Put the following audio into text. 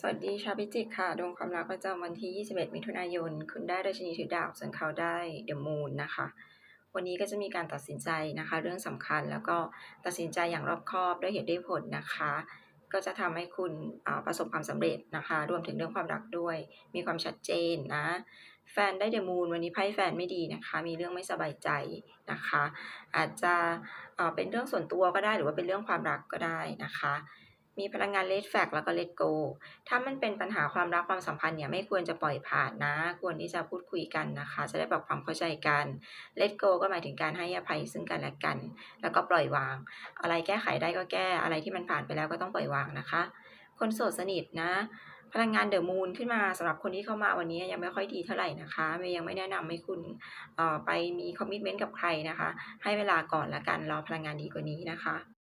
สวัสดีชาวพิจิกค่ะ ดวงความรักประจำวันที่ 21 มิถุนายน คุณได้ราชินีถือดาบส่วนเขาได้เดอะมูนนะคะ วันนี้ก็จะมีการตัดสินใจนะคะ เรื่องสำคัญแล้วก็ตัดสินใจอย่างรอบคอบด้วยเหตุด้วยผลนะคะ ก็จะทำให้คุณประสบความสำเร็จนะคะ รวมถึงเรื่องความรักด้วย มีความชัดเจนนะ แฟนได้เดอะมูนวันนี้ไพ่แฟนไม่ดีนะคะ มีเรื่องไม่สบายใจนะคะ อาจจะเเป็นเรื่องส่วนตัวก็ได้หรือว่าเป็นเรื่องความรักก็ได้นะคะ มีพลังงานเลดแฟกแล้วก็เลดโกถ้ามันเป็นปัญหาความรักความสัมพันธ์เนี่ยไม่ควรจะปล่อยผ่านนะ ควรที่จะพูดคุยกันนะคะ จะได้ปรับความเข้าใจกัน let go ก็หมายถึงการให้อภัยซึ่งกันและกัน แล้วก็ปล่อยวาง อะไรแก้ไขได้ก็แก้อะไรที่มันผ่านไปแล้วก็ต้องปล่อยวางนะคะ คนโสดสนิทนะพลังงานเดอะมูนขึ้นมาสำหรับคนที่เข้ามาวันนี้ยังไม่ค่อยดีเท่าไหร่นะคะเมย์ยังไม่แนะนำให้คุณเอ่อไปมีคอมมิชเมนต์กับใครนะคะ ให้เวลาก่อนละกันรอพลังงานดีกว่านี้นะคะ